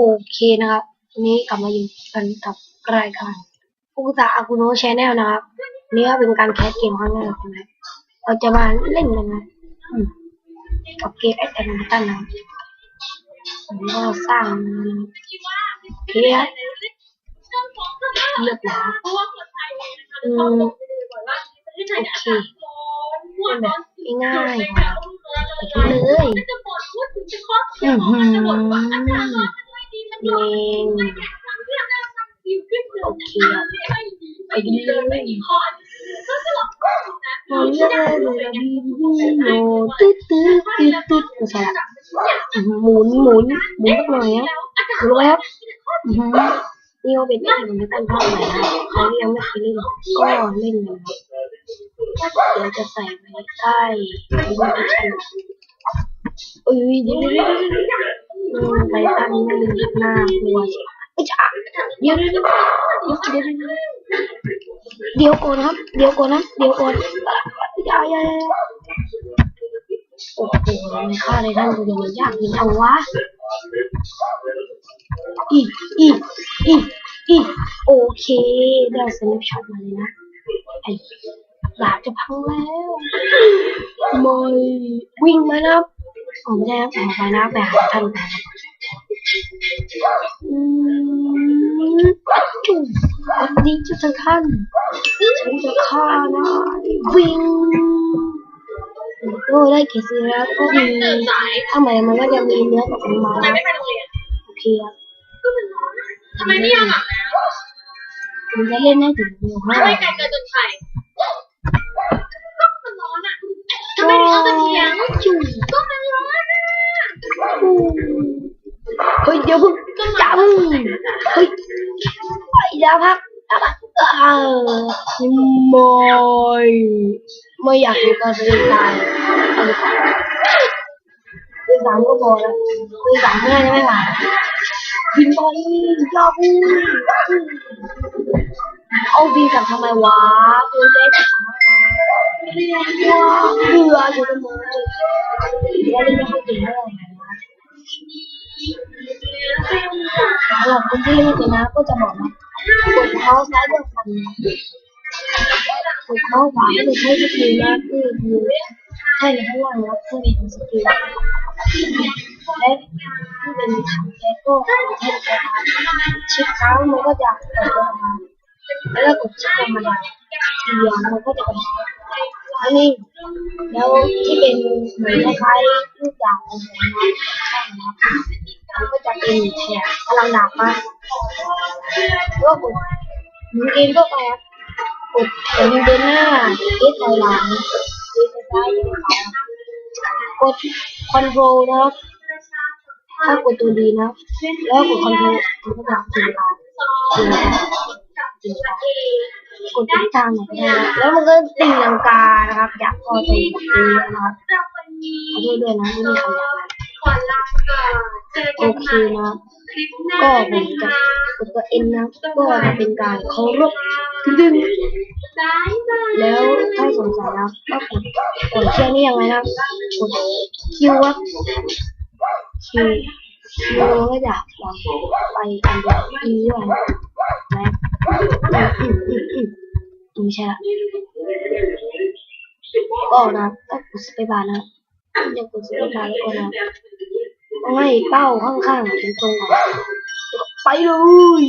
โอเคนะครับวันนี้กลับมาอยู่กันกับรายการฟุกุตะอากุโนะชแนลนะครับนี่ก็เป็นการแคสเกมครั้งแรกนะครับเราจะมาเล่นกันนะกับเกมแอดแอนตันนะผมก็สร้างเพียเรียบร้อยอืมโอเคง่ายๆเลยอือ หือเองโอเคครับไปกันเลยโอ้ยเรื่องอะไรดีโอ้ตึ๊ดตึ๊ดตึ๊ดตึ๊ดไม่ใช่ละอื้อหือหมุนหมุนหมุนสักหน่อยนะรู้ไหมครับอือหือนี่ก็เป็นเรื่องของตั้งภาคใหม่นะใครยังไม่เคยเล่นก็เล่นกันนะครับเดี๋ยวจะใส่ไว้ใต้ลิงก์ในช่องอุ้ยเดี๋ยวเดี๋ยวเดี๋ยวเดี๋ยวอืม ไททันมันน่ากลัวไม่ใช่เดี๋ยวเดี๋ยวเดี๋ยวเดี๋ยวเดี๋ยวก่อนครับ เดี๋ยวก่อนนะ เดี๋ยวก่อนอย่าอย่าโอ้โหฆ่าไททันกูจะมันยากจริงจังวะอีอีอีอีโอเคได้สแนปช็อตมาเลยนะไอ้ดาจะพังแล้วไม่วิ่งไหมนะครับ ผมไม่ได้ครับผมไปนะไปหาท่านกันอืมจุ๊บวันนี้จะถึงท่านฉันจะฆ่านายวิ่งโอ้ได้กี่ซีแล้วก็มีถ้าหมมันก็จะมีเนื้อกับมันมาทำไมไม่ไปโรงเรียนโอเคครับทำไมไม่ยอมอาบน้ผมจะเล่นให้ถึงเร็วำมากทำไมไก่เกินจนไข่ก็มันร้อนอะทำไมไม่เอากระเทียมจุ๊บก็ เดี๋ยวพึ่งอย่าพึ่งเฮ้ยอย่าพักอย่าพักเออไม่ไม่อยากอยู่กับตัวเองตายเอาดีกว่าตัวสามก็พอแล้วตัวสามง่ายใช่ไหมล่ะบินไปยากอู้เอาบินกลับทำไมวะตัวเล็กว้าเบื่ออยู่ทำไมแล้วเล่นไม่ค่อยเก่งเท่าไหร่ สำหรับคนที่เล่นไม่เป็นะก็จะบอกนะกดเท้าซ้ายเพื่อฟันนะกดเท้าขวาก็จะใช้สกิลนะคือคือใช่ในข้างล่างนะเพื่อเป็นสกิลและที่เป็นถังแก๊สก็ใช้ในการชิดเท้ามันก็จะเปิดออกมาแล้วกดชิดธรรมดาเดียวมันก็จะกระทบ อันนี้แล้วที่เป็นเหมือนคล้ายๆลูกดาบของผมนะใช่นะครับมันก็จะเป็นแถบพลังดาบมาก็กดหมุนเกมก็ไปครับกดกดเดินหน้าเอสถอยหลังเอสซ้ายเอสขวากดคอนโทรลนะครับถ้ากดตัวดีนะ แล้วกดคอนโทรลมันก็จะถึงกลาง กดทิศทางหนก็ได้นะแล้วมันก็ตีลังกานะครับอยากพอตีแบบนี้นะครับขอโทษด้วยนะไม่มีครอยากนะก่อนลาก่อนเจอโอกันเคใหม่นะคลิปหน้าก็ผมจะกดตัวเอ็นนะก็จะเป็นการเคารพดึงแล้วถ้าสงสัยนะก็กดกดเชือนี่ยังไงนะกดคิวครับคิวคิวก็จะวางไปอันเดียวอีด้วยนะอืมอืมอืมอืมไม่ใช่ละก็นะก็กดสเปซบาร์นะจะกดสเปบาร์แล้วก็นะต้องให้เป้าข้างๆเป็นตรงก่อนไปเลย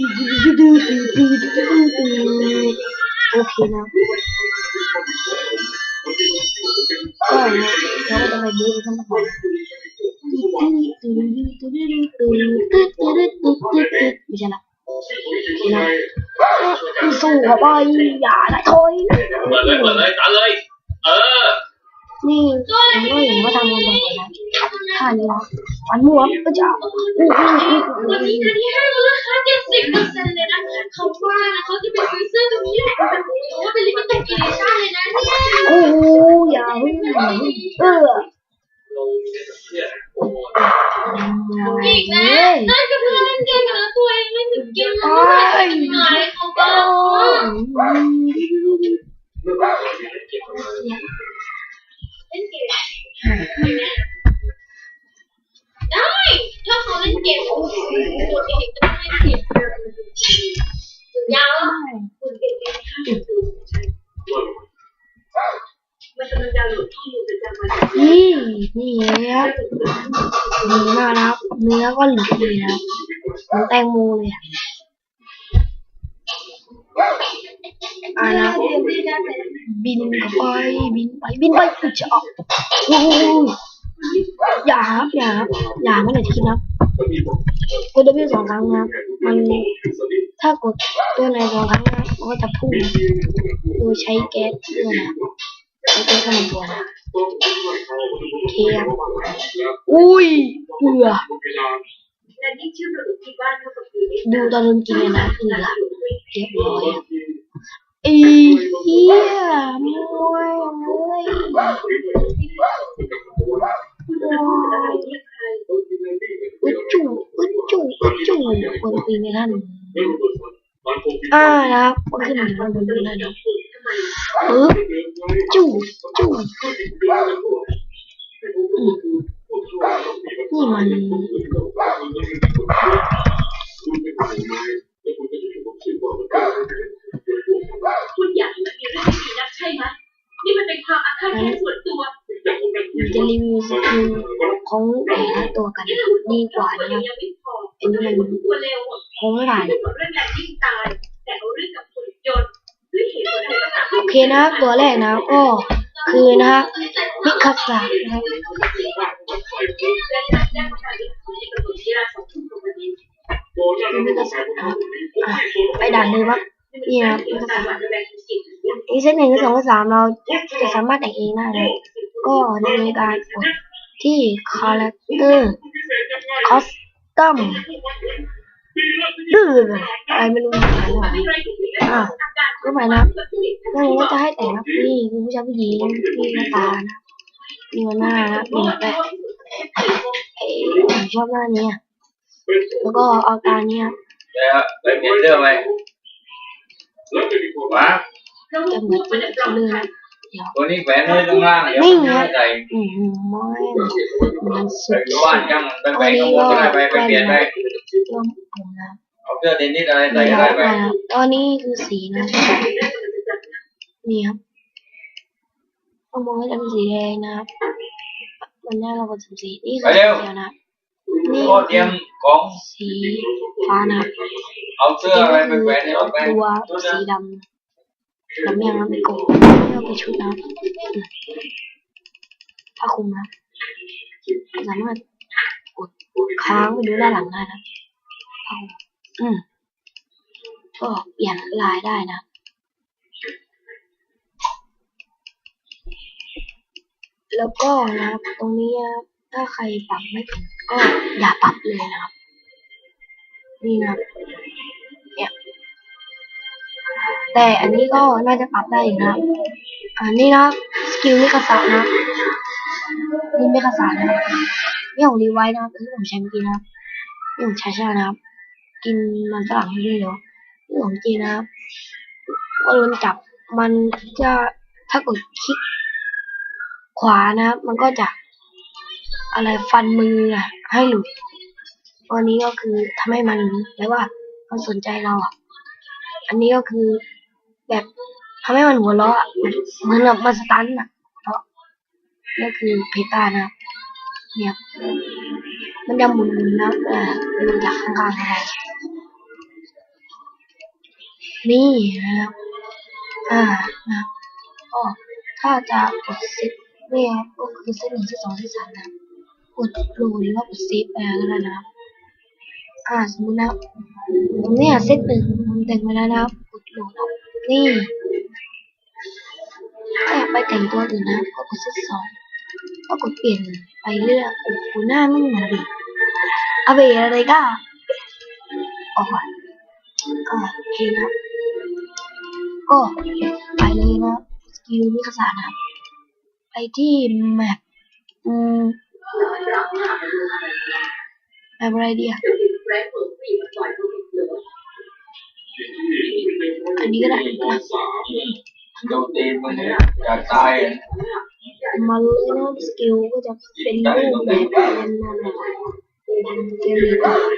โอเคนะก็นะแล้วก็จะไปดูกันต่อ เข้าไปอย่าได้ถอยเปิดเลยเปิดเลยตัดเลย เออ นี่ผมก็เห็นว่าทำกันบ่อยนะท่านี้นะฟันหัวก็จะอู้อู้อู้วันนี้คันที่ให้ลดราคาเจ็ดสิบเปอร์เซ็นต์เลยนะเขาว่านะเขาจะไปซื้อเสื้อตัวนี้แหละว่าเป็นลิมิเต็ดอีดิชั่นเลยนะเนี่ยอู้อย่าพึ่งเอออีกนะนั่นก็เพื่อนเล่นเกมกับตัวเองเล่นถึงเกมแล้วไม่ได้หน่อยเขาก็เล่นเกมได้ถ้าเขาเล่นเกม ของตัวเองจะไม่ผิดยาวคุณเก่งเอง นกำลังจะหลุดข้อมูลประจำวันนี่นี่ครับดีมากนะครับ เนื้อก็หลุดเลยนะครับเหมือนแตงโมเลยอะอานะครับบินไปบินไปบินไปอุจจะออกโอ้ยอย่าครับอย่าครับอย่าไม่ได้คิดนะครับ กด W สองครั้งนะครับ มันถ้ากดตัวไหนสองครั้งนะมันก็จะพุ่งโดยใช้แก๊สเพื่อนนะครับใช้แก๊สขนาดตัวนะเคครับอุ้ยเบื่อดูตอนโดนกินนะเบื่อเรียบร้อยอะอีเหี้ยมวยมวย อุจจูคนตีในท่านอ่านะครับก็ขึ้นมาบนบนนั่นนะปึ๊บจูจูอืมนี่มันคุณอยากให้มันมีเรื่องดีนักใช่ไหมนี่มันเป็นความอาฆาตแค้นส่วนตัวจะรีวิวสกิลของแต่ละตัวกันดีกว่านะครับ เร็วคงไม่ผ่านเรื่องเรื่องแรงยิ่งตายแต่เอาเรื่องกับหุ่นยนต์โอเคนะครับตัวแรกนะก็คือนะครับพิคัสสะนะครับและกานะบวนเวลาสองทุ่มของวันนี้เป็นพิคัสสะนะครับอะไปด่านเลยครับนี่นะพิคัสสะนี่เซตหนึ่งกับสองกับสามเราจะสามารถแต่งเองได้นะก็ในการที่ character custom ดื้ออะไร ไม่รู้อ่านไม่ออกอะก็หมายนะไม่รู้ว่าจะให้แต่งนะนี่คือผู้ชายผู้หญิงนี่หน้าตานะนี่หน้านะนี่แปะเอ้ยผมชอบหน้านี้แล้วก็เอาตาเนี้ยแล้วเปลี่ยนเสื้อไหมวะจะเหมือนที่เขาเลยนเดี๋ยว ตัวนี้แขวนไว้ตรงล่างเดี๋ยวนี่มันไงไม่ใส่อืมไม่มันสุไปดอยู่บ้านยังไปแขวนข้างบนก็ได้ไปไปเปลี่ยนไปเริ่มผมนะเอาเสื้อเทนนิสอะไรใส่นี่ก็คได้รับไปมาตอนนี้คือสีนะนี่ครับข้างบนก็จะเป็นสีแดงนะครับมันหน้าเราก็จะสีนี่คือสีเขียวนะครับนี่ก็เตรียมของสีฟ้านะครับเอาเสื้ออะไรไปนี่แขวนในคือรถไปตัวชุดสีนะดำ ดำยังนะไม่โกงนี่เอาไปชุดนะผ้าคลุมนะสามารถกดค้างไปดูด้านหลังได้นะผ้าคลุมอืมก็เปลี่ยนลายได้นะแล้วก็นะครับตรงนี้นะครับถ้าใครปรับไม่ถึงก็อย่าปรับเลยนะครับนี่นะครับ แต่อันนี้ก็น่าจะปรับได้อีกนะอันนี้นะสกิลมิคาสะนะครับนะนี่ไมิคาสะนะครับนี่ของรีไวท์นะครับที่ผมใช้เมื่อกี้นะนี่ของชาชานะครับ กินมันฝรั่งให้ด้วยเนาะนี่ของจีนนะครับก็โดนจับมันจะถ้ากดคลิกขวานะครับ มันก็จะ อะไรฟันมือะให้หลุดอันนี้ก็คือทำให้มันแปลว่ามันสนใจเราอะ อันนี้ก็คือ แบบทำให้มันหัวเราะเหมือนแบบมันสตันอะเพราะนี่คือเพตานะครับเนี่ยมันจะหมุนนะเออดูจากข้างๆได้นี่นะครับอ่านะครับก็ถ้าจะกดซิปเนี่ยครับก็คือเส้นหนึ่งเส้นสองเส้นสามนะกดโปรหรือว่ากดซิปไปก็ได้นะครับอ่าสมมตินะครับผมเนี่ยเซตหนึ่งผมแต่งไปแล้วนะครับกดโหลดออก นี่ถ้าอยากไปแต่งตัวอื่นะก็กดเซตสองก็กดเปลี่ยนไปเรื่อยโอ้โหหน้าไม่เหมือนดิอาเบอะไรก็ออกก่อโอเคนะครับก็ไปเลยนะสกิลวิคสานะครับไปที่แมปอืมแมปอะไรดีอะ อันนี้ก็ได้นะโดนตีนมันเนี่ยอยากตายอะมาเลยนะสกิลก็จะเป็นรูปแบบเป็นอะไรเกม